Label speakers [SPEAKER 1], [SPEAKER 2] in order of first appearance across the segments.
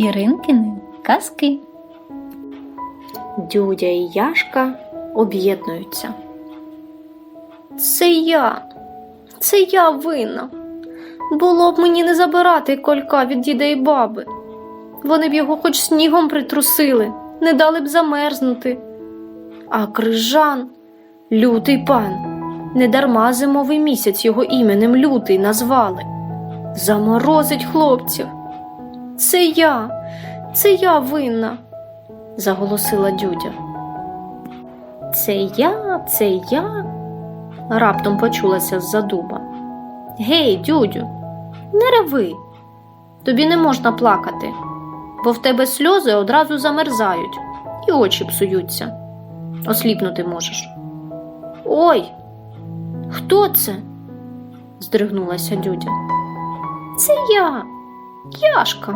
[SPEAKER 1] Іринкини казки.
[SPEAKER 2] Дюдя і Яшка об'єднуються. Це я, це я винна. Було б мені не забирати колька від діда і баби. Вони б його хоч снігом притрусили, не дали б замерзнути. А крижан, лютий пан, недарма зимовий місяць його іменем лютий назвали. Заморозить хлопців. Це я, це я винна, заголосила дюдя. Це я, це я. раптом почулася з-за дуба. Гей, дюдю, не реви. Тобі не можна плакати, бо в тебе сльози одразу замерзають і очі псуються. Осліпнути можеш. Ой, хто це? здригнулася дюдя. Це я, Яшка.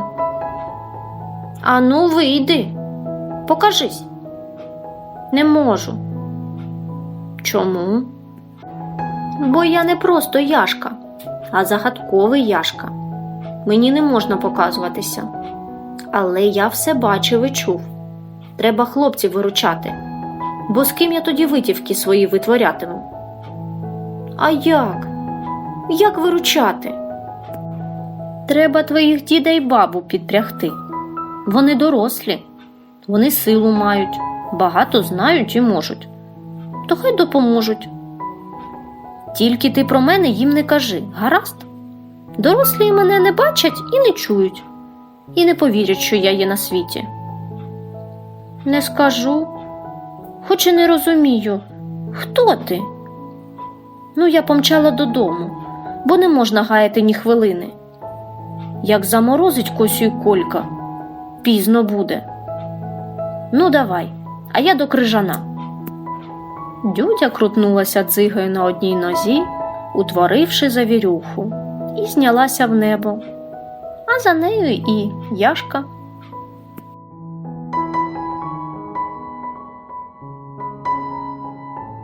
[SPEAKER 2] Ану, вийди, покажись. Не можу. Чому? Бо я не просто Яшка, а загадковий Яшка. Мені не можна показуватися. Але я все бачив і чув. Треба хлопців виручати. Бо з ким я тоді витівки свої витворятиму? А як? Як виручати? Треба твоїх діда й бабу підпрягти. Вони дорослі, вони силу мають, багато знають і можуть. То хай допоможуть. Тільки ти про мене їм не кажи, гаразд? Дорослі мене не бачать і не чують, і не повірять, що я є на світі. Не скажу, хоч і не розумію, хто ти? Ну, я помчала додому, бо не можна гаяти ні хвилини. Як заморозить косю й колька, пізно буде. Ну, давай, а я до крижана. Дюдя крутнулася дзигою на одній нозі, утворивши завірюху, і знялася в небо. А за нею і Яшка.